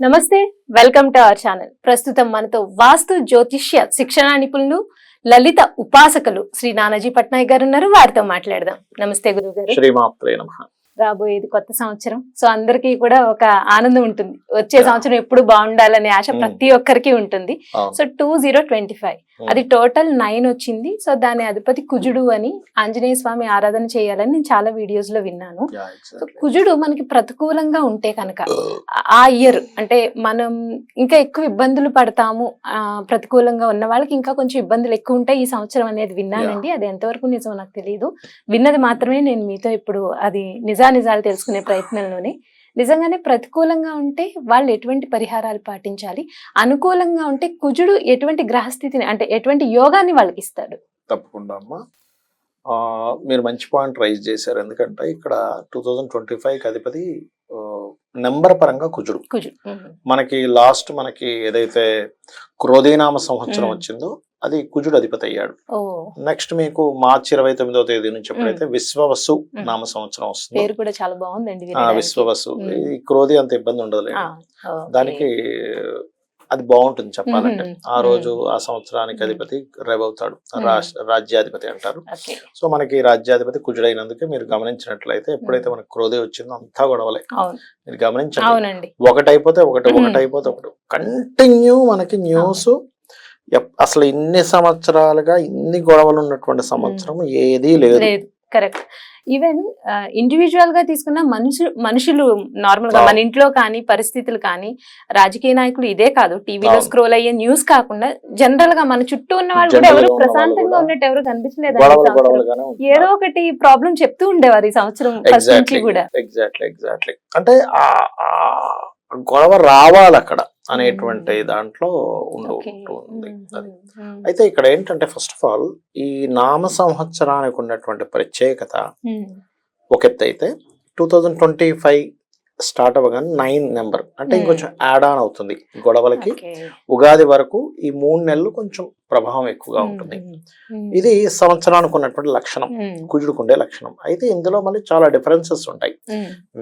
నమస్తే welcome to our channel. ప్రస్తుతం మనతో వాస్తు జ్యోతిష్య శిక్షణ నిపుణులు లలిత ఉపాసకులు శ్రీ నానాజీ పట్నాయక్ గారు ఉన్నారు. వారితో మాట్లాడదాం. నమస్తే గురువు గారు రాబోయేది కొత్త సంవత్సరం. సో అందరికీ కూడా ఒక ఆనందం ఉంటుంది. వచ్చే. సంవత్సరం ఎప్పుడు బాగుండాలనే ఆశ Hmm. ప్రతి ఒక్కరికి ఉంటుంది. So two zero twenty five. అది టోటల్ నైన్ వచ్చింది. సో దాని అధిపతి కుజుడు అని ఆంజనేయ స్వామి ఆరాధన చేయాలని నేను చాలా వీడియోస్లో విన్నాను సో కుజుడు మనకి ప్రతికూలంగా ఉంటే కనుక ఆ ఇయర్ అంటే మనం ఇంకా ఎక్కువ ఇబ్బందులు పడతాము ఆ, ప్రతికూలంగా ఉన్న వాళ్ళకి ఇంకా కొంచెం ఇబ్బందులు ఎక్కువ ఉంటాయి ఈ సంవత్సరం అనేది విన్నానండి. అది ఎంతవరకు నిజమో నాకు తెలియదు విన్నది మాత్రమే నేను మీతో ఇప్పుడు అది నిజానిజాలు తెలుసుకునే ప్రయత్నంలోనే. నిజంగానే ప్రతికూలంగా ఉంటే వాళ్ళు ఎటువంటి పరిహారాలు పాటించాలి? అనుకూలంగా ఉంటే కుజుడు ఎటువంటి గ్రహస్థితిని అంటే ఎటువంటి యోగాన్ని వాళ్ళకి ఇస్తాడు? తప్పకుండా అమ్మా. ఆ, మీరు మంచి పాయింట్ రైజ్ చేశారు. ఎందుకంటే ఇక్కడ టూ థౌజండ్ ట్వంటీ ఫైవ్ అధిపతి నెంబర్ పరంగా కుజుడు. కుజుడు. మనకి లాస్ట్ మనకి ఏదైతే క్రోధీనామ సంవత్సరం. వచ్చిందో అది కుజుడు అధిపతి అయ్యాడు నెక్స్ట్ మీకు మార్చి ఇరవై తొమ్మిదో తేదీ నుంచి ఎప్పుడైతే విశ్వవసు. నామ సంవత్సరం వస్తుందో పేరు కూడా చాలా బాగుందండి. విశ్వవసు. ఈ క్రోధి అంత ఇబ్బంది ఉండదు. దానికి అది బాగుంటుంది చెప్పాలంటే. ఆ రోజు ఆ సంవత్సరానికి. అధిపతి అవుతాడు రాజ్యాధిపతి అంటారు. సో మనకి రాజ్యాధిపతి కుజుడైనందుకు మీరు గమనించినట్లయితే ఎప్పుడైతే మనకు క్రోధి వచ్చిందో అంతా గొడవలే మీరు గమనించండి అవునండి ఒకటి అయిపోతే ఒకటి మ్మ్. ఒకటి అయిపోతే ఒకటి కంటిన్యూ మనకి న్యూస్ అసలు ఇన్ని సంవత్సరాలుగా ఇన్ని గొడవలు ఉన్నటువంటి సంవత్సరం ఏదీ లేదు. కరెక్ట్. ఈవెన్ ఇండివిజువల్గా తీసుకున్న మనుషులు మనుషులు నార్మల్గా. మన ఇంట్లో కానీ పరిస్థితులు కానీ రాజకీయ నాయకులు ఇదే కాదు. టీవీలో. స్క్రోల్ అయ్యే న్యూస్ కాకుండా జనరల్గా మన చుట్టూ ఉన్న వాళ్ళు కూడా ఎవరు ప్రశాంతంగా ఉన్నట్టు ఎవరు కనిపించలేదు ఏదో ఒకటి ప్రాబ్లం చెప్తూ ఉండేవారు ఈ సంవత్సరం ఫస్ట్ నుంచి ఎగ్జాక్ట్లీ కూడా. ఎగ్జాక్ట్లీ ఎగ్జాక్ట్లీ అంటే గొడవ రావాలి అక్కడ అనేటువంటి. దాంట్లో ఉండు ఉంది. అది. అయితే ఇక్కడ ఏంటంటే ఫస్ట్ ఆఫ్ ఆల్ ఈ నామ సంవత్సరానికి ఉన్నటువంటి ప్రత్యేకత. ఒక ఎత్తు అయితే two thousand twenty five start అవ్వగానే నైన్ నెంబర్ అంటే. ఇంకొంచెం యాడ్ ఆన్ అవుతుంది గొడవలకి. ఉగాది వరకు ఈ మూడు నెలలు కొంచెం ప్రభావం ఎక్కువగా ఉంటుంది. ఇది సంవత్సరానికి ఉన్నటువంటి లక్షణం. కుజుడుకుండే లక్షణం అయితే ఇందులో మళ్ళీ చాలా డిఫరెన్సెస్ ఉంటాయి.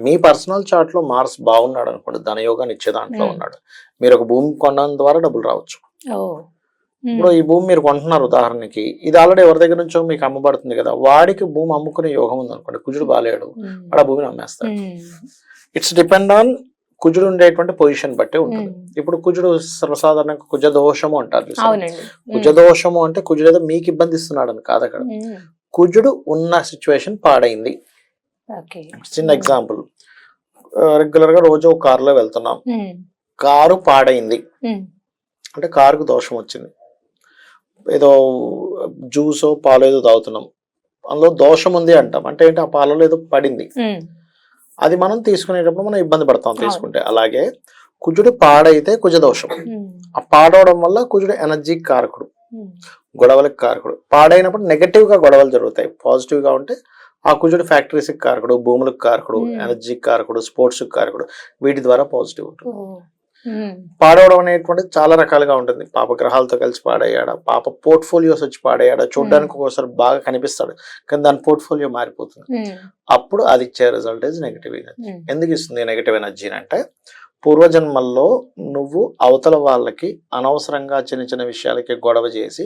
మీ పర్సనల్ చార్ట్లో మార్స్ బాగున్నాడు అనుకోండి ధనయోగాన్ని ఇచ్చే దాంట్లో. ఉన్నాడు మీరు ఒక భూమి కొనడం ద్వారా డబ్బులు రావచ్చు. ఇప్పుడు ఈ భూమి మీరు కొంటున్నారు ఉదాహరణకి ఇది ఆల్రెడీ ఎవరి దగ్గర నుంచో మీకు అమ్మబడుతుంది కదా వాడికి భూమి అమ్ముకునే యోగం ఉంది అనుకోండి కుజుడు బాలేడు మ్మ్. వాడు ఆ భూమిని అమ్మేస్తాడు మ్మ్. ఇట్స్ డిపెండ్ ఆన్ కుజుడు ఉండేటువంటి పొజిషన్ బట్టే ఉంటుంది. ఇప్పుడు కుజుడు సర్వసాధారణంగా కుజ దోషము అంటారు కుజ దోషము అంటే కుజుడు ఏదో మీకు ఇబ్బంది ఇస్తున్నాడు అని కాదు అక్కడ. కుజుడు ఉన్న సిచ్యువేషన్ పాడైంది. చిన్న ఎగ్జాంపుల్ రెగ్యులర్గా రోజు ఒక కారులో వెళ్తున్నాం. కారు పాడైంది. అంటే కారుకు దోషం వచ్చింది. ఏదో జ్యూసో పాలు ఏదో తాగుతున్నాం. అందులో దోషం ఉంది అంటాం. అంటే ఏంటి? ఆ పాలలో ఏదో పడింది. అది మనం తీసుకునేటప్పుడు మనం ఇబ్బంది పడతాం తీసుకుంటే అలాగే కుజుడు పాడైతే కుజ దోషం మ్మ్. ఆ పాడవడం వల్ల కుజుడు ఎనర్జీ కారకుడు. గొడవలకు కారకుడు పాడైనప్పుడు నెగటివ్గా గొడవలు జరుగుతాయి పాజిటివ్గా ఉంటే ఆ కుజుడు ఫ్యాక్టరీస్ కారకుడు భూములకు కారకుడు Hmm. ఎనర్జీ కారకుడు స్పోర్ట్స్ కారకుడు వీటి ద్వారా పాజిటివ్ ఉంటుంది. పాడవడం అనేటువంటిది చాలా రకాలుగా ఉంటుంది. పాప గ్రహాలతో కలిసి పాడయ్యాడా పాప పోర్ట్ఫోలియోస్ వచ్చి పాడయ్యాడా చూడడానికి ఒకసారి బాగా కనిపిస్తాడు. కానీ దాని పోర్ట్ఫోలియో మారిపోతుంది. అప్పుడు అది ఇచ్చే రిజల్ట్ ఇస్ నెగిటివ్ ఎనర్జీ. ఎందుకు ఇస్తుంది నెగిటివ్ ఎనర్జీ అంటే పూర్వజన్మల్లో నువ్వు అవతల వాళ్ళకి అనవసరంగా చిన్న చిన్న విషయాలకి గొడవ చేసి.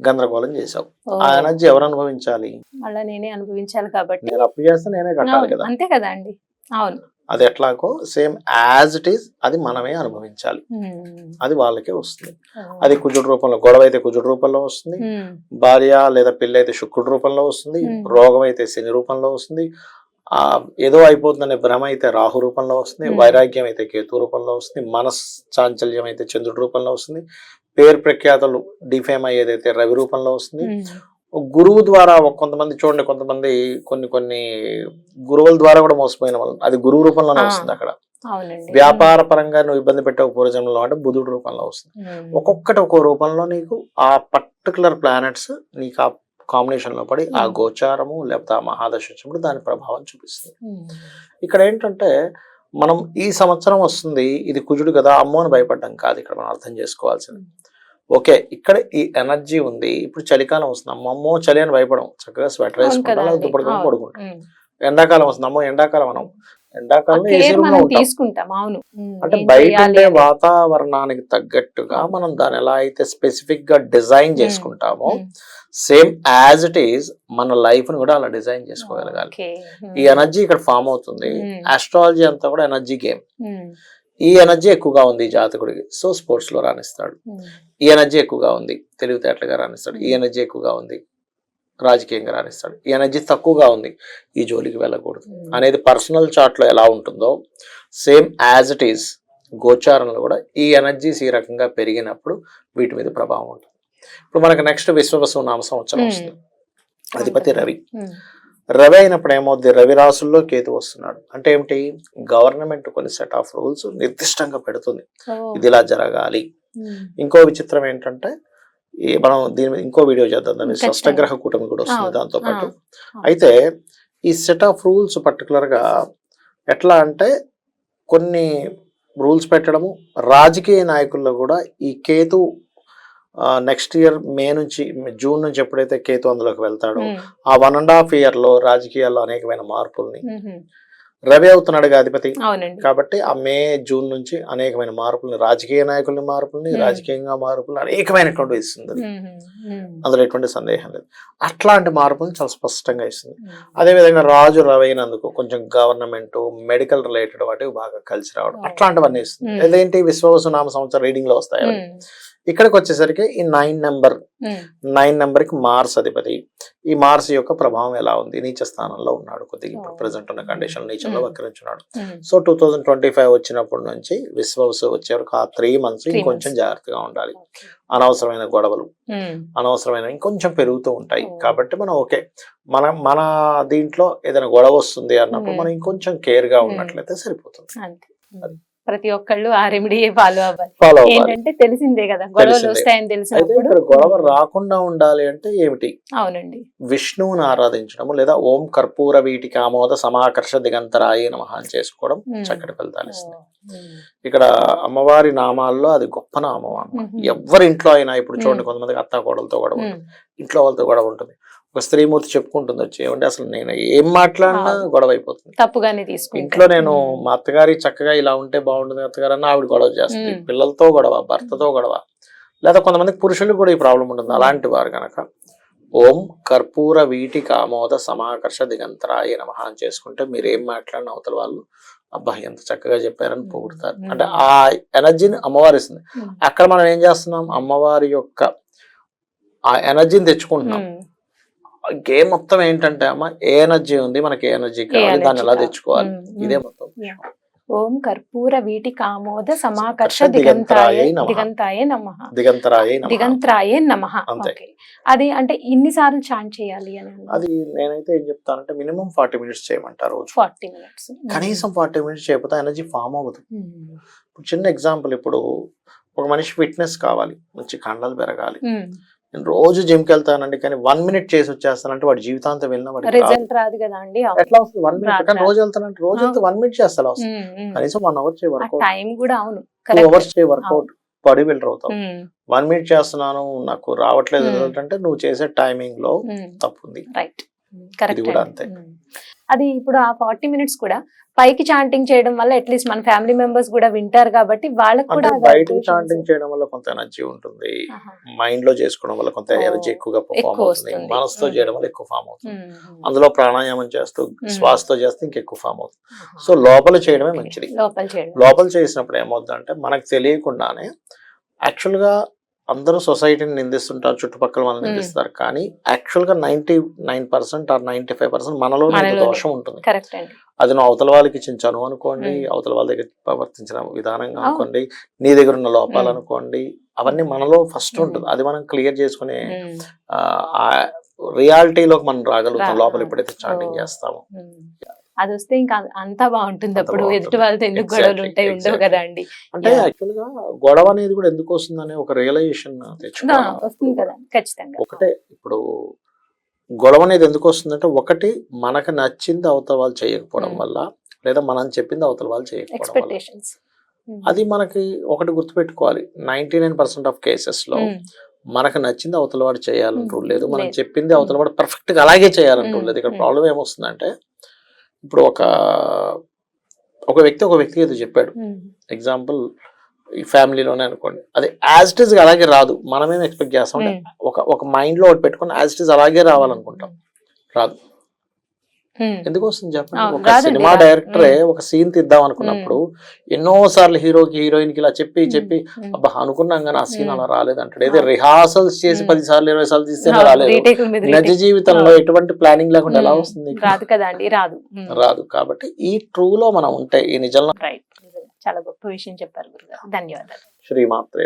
గందరగోళం చేసావు. ఆ ఎనర్జీ ఎవరు అనుభవించాలి? మళ్ళా నేనే అనుభవించాలి కాబట్టి. నేను అప్పు చేస్తే నేనే కట్టాలి కదా. అంతే కదా అండి. అవును. అది ఎట్లాగో సేమ్ యాజ్ ఇట్ ఈస్ అది మనమే అనుభవించాలి మ్మ్. అది వాళ్ళకే వస్తుంది ఓ. అది కుజుడు రూపంలో గొడవ అయితే కుజుడు రూపంలో వస్తుంది మ్మ్. భార్య లేదా పిల్ల అయితే శుక్రుడు రూపంలో వస్తుంది Hmm. రోగం అయితే శని రూపంలో వస్తుంది ఆ ఏదో అయిపోతుందనే భ్రమ అయితే రాహు రూపంలో వస్తుంది Hmm. వైరాగ్యం అయితే కేతు రూపంలో వస్తుంది మనస్ చాంచల్యం అయితే చంద్రుడి రూపంలో వస్తుంది పేరు ప్రఖ్యాతలు డిఫేమ్ అయ్యేదైతే రవి రూపంలో వస్తుంది. గురువు ద్వారా కొంతమంది చూడండి కొంతమంది కొన్ని కొన్ని గురువుల ద్వారా కూడా మోసపోయిన వాళ్ళు అది గురువు రూపంలోనే. వస్తుంది అక్కడ వ్యాపార పరంగా నువ్వు ఇబ్బంది పెట్టే పూర్వజన్మలో అంటే బుధుడు రూపంలో వస్తుంది. ఒక్కొక్కటి ఒక్కో రూపంలో నీకు ఆ పర్టికులర్ ప్లానెట్స్ నీకు ఆ కాంబినేషన్లో పడి ఆ. గోచారము లేకపోతే ఆ మహాదశ వచ్చినప్పుడు దాని ప్రభావం చూపిస్తుంది. ఇక్కడ ఏంటంటే మనం ఈ సంవత్సరం వస్తుంది ఇది కుజుడు కదా అమ్మో అని భయపడ్డం కాదు ఇక్కడ మనం అర్థం చేసుకోవాల్సింది ఓకే ఇక్కడ ఈ ఎనర్జీ ఉంది. ఇప్పుడు చలికాలం వస్తుంది. అమ్మమ్మో చలి అని భయపడం చక్కగా స్వెటర్ వేసుకుంటాం లేదా. పడుకుంటాం. ఎండాకాలం వస్తుంది. అమ్మో ఎండాకాలం మనం ఎండాకాలంలో కేర్ ఏసీ రూమ్లో మనం ఉంటాం. తీసుకుంటాం. అవును. ఉమ్, అంటే బయట ఉండే. వాతావరణానికి తగ్గట్టుగా మనం దాన్ని ఎలా అయితే స్పెసిఫిక్గా డిజైన్ చేసుకుంటామో సేమ్ యాజ్ ఇట్ ఈస్ మన లైఫ్ని కూడా అలా డిజైన్ చేసుకోగలగాలి. ఈ ఎనర్జీ ఇక్కడ ఫామ్ అవుతుంది. ఆస్ట్రాలజీ అంతా కూడా ఎనర్జీ గేమ్. ఈ ఎనర్జీ ఎక్కువగా ఉంది ఈ జాతకుడికి. సో స్పోర్ట్స్లో రాణిస్తాడు. ఉమ్, ఈ ఎనర్జీ ఎక్కువగా ఉంది. తెలివితేటలుగా రాణిస్తాడు. ఈ ఎనర్జీ ఎక్కువగా ఉంది. రాజకీయంగా రాణిస్తాడు. ఈ ఎనర్జీ తక్కువగా ఉంది. ఈ జోలికి వెళ్ళకూడదు. ఉమ్. అనేది పర్సనల్ చార్ట్లో ఎలా ఉంటుందో సేమ్ యాజ్ ఇట్ ఈస్ గోచారంలో కూడా ఈ ఎనర్జీస్ ఈ రకంగా పెరిగినప్పుడు వీటి మీద ప్రభావం ఉంటుంది. ఇప్పుడు మనకు నెక్స్ట్ విశ్వవసు నామ సంవత్సరం Hmm. వస్తుంది. అధిపతి రవి. రవి అయినప్పుడు ఏమవుద్ది రవి రాసుల్లో కేతు వస్తున్నాడు. అంటే ఏమిటి? గవర్నమెంట్ కొన్ని సెట్ ఆఫ్ రూల్స్ నిర్దిష్టంగా పెడుతుంది. ఇది ఇలా జరగాలి. ఇంకో విచిత్రం ఏంటంటే ఈ మనం దీని మీద ఇంకో వీడియో చేద్దాం. దాని ఖచ్చితంగా. షష్టగ్రహ కూటమి కూడా వస్తుంది. దాంతో పాటు. అయితే ఈ సెట్ ఆఫ్ రూల్స్ పర్టికులర్గా ఎట్లా అంటే కొన్ని రూల్స్ పెట్టడము రాజకీయ నాయకుల్లో కూడా ఈ కేతు నెక్స్ట్ ఇయర్ మే నుంచి జూన్ నుంచి ఎప్పుడైతే కేతు అందులోకి వెళ్తాడో ఆ వన్ అండ్ హాఫ్ ఇయర్లో రాజకీయాల్లో అనేకమైన మార్పుల్ని రవి అవుతున్నాడు అధిపతి. కాబట్టి ఆ మే జూన్ నుంచి అనేకమైన మార్పుల్ని రాజకీయ నాయకుల్ని మార్పుల్ని. రాజకీయంగా మార్పుల్ని అనేకమైనటువంటి ఇస్తుంది. అందులో ఎటువంటి సందేహం లేదు. అట్లాంటి మార్పుల్ని చాలా స్పష్టంగా ఇస్తుంది. ఉమ్, అదే విధంగా రాజు రవైనందుకు కొంచెం గవర్నమెంట్ మెడికల్ రిలేటెడ్ వాటికి బాగా కలిసి రావడం. అట్లాంటివన్నీ ఇస్తుంది. ఇదేంటి? విశ్వవసు నామ సంవత్సరం రీడింగ్లో వస్తాయి ఇక్కడికి వచ్చేసరికి ఈ నైన్ నెంబర్ ఉమ్, నైన్ నెంబర్కి మార్స్ అధిపతి ఈ మార్స్ యొక్క ప్రభావం ఎలా ఉంది నీచ స్థానంలో ఉన్నాడు కొద్దిగా ఇప్పుడు. ప్రెసెంట్ ఉన్న కండిషన్ నీచంలో Hmm. వక్రించున్నాడు ఉమ్, so two thousand twenty five వచ్చినప్పటి నుంచి విశ్వవసు వచ్చే వరకు ఆ త్రీ మంత్స్ ఇంకొంచెం. జాగ్రత్తగా ఉండాలి. అనవసరమైన గొడవలు అనవసరమైన ఇంకొంచెం పెరుగుతూ ఉంటాయి. కాబట్టి మనం ఓకే మన మన దీంట్లో ఏదైనా గొడవ వస్తుంది అన్నప్పుడు Hmm. మనం ఇంకొంచెం కేర్గా Hmm. ఉన్నట్లయితే సరిపోతుంది ఉమ్. ప్రతి ఒక్కళ్ళు ఆ రెమెడీయే ఫాలో అవ్వాలి. ఏంటంటే తెలిసిందే కదా గొడవలు. వస్తాయని తెలిసినప్పుడు. గొడవ రాకుండా ఉండాలి అంటే ఏమిటి? అవునండి. విష్ణువుని ఆరాధించడము లేదా ఓం కర్పూర వీటికి ఆమోద సమాకర్ష దిగంతరాయి నమః అని చేసుకోవడం. చక్కటి ఫలితాలు ఇస్తుంది ఇక్కడ అమ్మవారి నామాల్లో అది గొప్ప నామం అమ్మ. ఎవరి ఇంట్లో అయినా ఇప్పుడు చూడండి. కొంతమందికి అత్త కోడలతో గొడవ ఇంట్లో వాళ్ళతో గొడవ ఉంటుంది. ఒక స్త్రీమూర్తి చెప్పుకుంటుంది వచ్చి ఏమంటే అసలు నేను ఏం మాట్లాడినా. గొడవ అయిపోతుంది. తప్పుగానే తీసుకుంటాం ఇంట్లో నేను మా అత్తగారి చక్కగా ఇలా ఉంటే బాగుంటుంది అత్తగారు అన్న ఆవిడ గొడవ చేస్తుంది. పిల్లలతో గొడవ భర్తతో గొడవ లేదా కొంతమందికి పురుషులకు కూడా ఈ ప్రాబ్లం ఉంటుంది. అలాంటి వారు కనుక ఓం కర్పూర వీటి కామోద సమాకర్ష దిగంతరాయ నమః అని చేసుకుంటే మీరు ఏం మాట్లాడిన అవతల వాళ్ళు అబ్బా ఎంత చక్కగా చెప్పారని పొగుడుతారు. అంటే ఆ ఎనర్జీని అమ్మవారు ఇస్తుంది అక్కడ మనం ఏం చేస్తున్నాం? అమ్మవారి యొక్క ఆ ఎనర్జీని తెచ్చుకుంటున్నాం. గేమ్ మొత్తం ఏంటంటే అమ్మ ఏ ఎనర్జీ ఉంది మనకి ఏ ఎనర్జీ కావాలి దాన్ని ఎలా కావాలి. తెచ్చుకోవాలి. ఇదే మొత్తం. ఓం కర్పూర వీటి కామోద సమాకర్ష దిగంతరాయే. దిగంతాయే నమ. దిగంతరాయ. దిగంత్రాయే నమ. అది అంటే ఇన్ని సార్లు చాంట్ చేయాలి అని అది నేనైతే ఏం చెప్తానంటే మినిమం ఫార్టీ మినిట్స్ చేయమంటారు రోజు. Forty minutes. కనీసం ఫార్టీ మినిట్స్ చేయకపోతే ఎనర్జీ ఫామ్ అవ్వదు. ఇప్పుడు చిన్న ఎగ్జాంపుల్ ఇప్పుడు ఒక మనిషి ఫిట్నెస్ కావాలి మంచి కండలు పెరగాలి. నేను రోజు జిమ్కి వెళ్తానండి కానీ వన్ మినిట్ చేసి వచ్చేస్తానంటే వాడి జీవితాంతం వెళ్ళినా వాడికి రాదు. రిజల్ట్ రాదు కదా అండి ఎట్లా వస్తుంది? వన్ మినిట్ కానీ. రోజు వెళ్తానంటే రోజు వెళ్తే వన్ మినిట్ చేస్తా వస్తుంది? కనీసం వన్ అవర్ చేయ వర్కౌట్ టైం కూడా అవును టూ. అవర్స్ చేయ వర్కౌట్ బాడీ బిల్డర్ అవుతావు. వన్ మినిట్ చేస్తున్నాను నాకు రావట్లేదు అంటే నువ్వు చేసే టైమింగ్లో ఉమ్, తప్పు ఉంది రైట్ కరెక్ట్ కూడా అంతే. అది ఇప్పుడు ఆ ఫార్టీ మినిట్స్ కూడా పైకి చాంటింగ్ చేయడం వల్ల అట్లీస్ట్ మన ఫ్యామిలీ మెంబర్స్ కూడా వింటారు కాబట్టి వాళ్ళకి కూడా బయటకి vibrations- చాంటింగ్ చేయడం వల్ల కొంత ఎనర్జీ ఉంటుంది. మైండ్లో చేసుకోవడం వల్ల కొంత ఎనర్జీ ఎక్కువగా ఫామ్ ఎక్కువ అవుతుంది. మనసుతో. చేయడం వల్ల ఎక్కువ ఫామ్ అవుతుంది. అందులో ప్రాణాయామం చేస్తూ. శ్వాసతో చేస్తే ఇంకెక్కువ ఫామ్ అవుతుంది. సో లోపల చేయడమే. మంచిది లోపల చేసినప్పుడు ఏమవుతుందంటే మనకు తెలియకుండానే యాక్చువల్గా అందరూ సొసైటీని నిందిస్తుంటారు చుట్టుపక్కల Hmm. నిందిస్తారు కానీ యాక్చువల్గా ninety nine percent or ninety five percent మనలో. దోషం ఉంటుంది అది నువ్వు అవతల వాళ్ళకి చించాను అనుకోండి. అవతల వాళ్ళ దగ్గర ప్రవర్తించిన విధానం అవును. అనుకోండి నీ దగ్గర ఉన్న లోపాలు. అనుకోండి అవన్నీ మనలో ఫస్ట్. ఉంటుంది అది మనం క్లియర్ చేసుకునే రియాలిటీలోకి మనం రాగలుగుతాం లోపల ఎప్పుడైతే చాటింగ్ ఓ. చేస్తామో. అది వస్తే ఇంకా అంతా బాగుంటుంది అప్పుడు. ఎదుటి వాళ్ళతో ఎందుకు గొడవలు ఉంటాయి ఉండవు. కదా అండి అంటే Yeah. యాక్చువల్గా గొడవ అనేది కూడా ఎందుకు వస్తుందనే ఒక రియలైజేషన్ వస్తుంది కదా ఖచ్చితంగా ఒకటే ఇప్పుడు గొడవ అనేది ఎందుకు వస్తుందంటే ఒకటి మనకు నచ్చింది అవతల వాళ్ళు చేయకపోవడం Hmm. వల్ల లేదా మనం చెప్పింది అవతల వాళ్ళు చేయకపోవడం ఎక్స్పెక్టేషన్స్ అది మనకి ఒకటి గుర్తుపెట్టుకోవాలి నైన్టీ నైన్ పర్సెంట్ ఆఫ్ కేసెస్లో మనకు నచ్చింది అవతల వాడు చేయాలని రూల్ లేదు మనం. చెప్పింది అవతల వాడు పర్ఫెక్ట్గా అలాగే Hmm. లేదు ఇక్కడ Hmm. ప్రాబ్లం ఏమొస్తుందంటే ఇప్పుడు ఒక ఒక వ్యక్తి ఒక వ్యక్తి ఏదో చెప్పాడు. ఎగ్జాంపుల్ ఈ ఫ్యామిలీలోనే అనుకోండి. అది యాజ్ ఇట్ ఈస్ అలాగే రాదు. మనమేం ఎక్స్పెక్ట్ చేస్తాం ఒక ఒక మైండ్లో ఒకటి పెట్టుకుని యాజ్ ఇట్ ఈస్ అలాగే రావాలనుకుంటాం. రాదు. ఎందుకు వస్తుంది చెప్పండి? ఒక సినిమా. డైరెక్టరే ఒక సీన్ తీద్దాం అనుకున్నప్పుడు ఎన్నో సార్లు హీరోకి హీరోయిన్కి ఇలా చెప్పి చెప్పి అబ్బా అనుకున్నాం కానీ ఆ సీన్. అలా రాలేదు అంటాడు ఏదో రిహార్సల్స్ చేసి. పది సార్లు ఇరవై సార్లు తీస్తే రాలేదు. నిజ. జీవితంలో. ఎటువంటి ప్లానింగ్ లేకుండా ఎలా వస్తుంది రాదు కదా అండి రాదు. రాదు. కాబట్టి ఈ ట్రూ లో మనం ఉంటే ఈ నిజంలో చాలా గొప్ప విషయం చెప్పారు ధన్యవాదాలు. శ్రీమాత్రే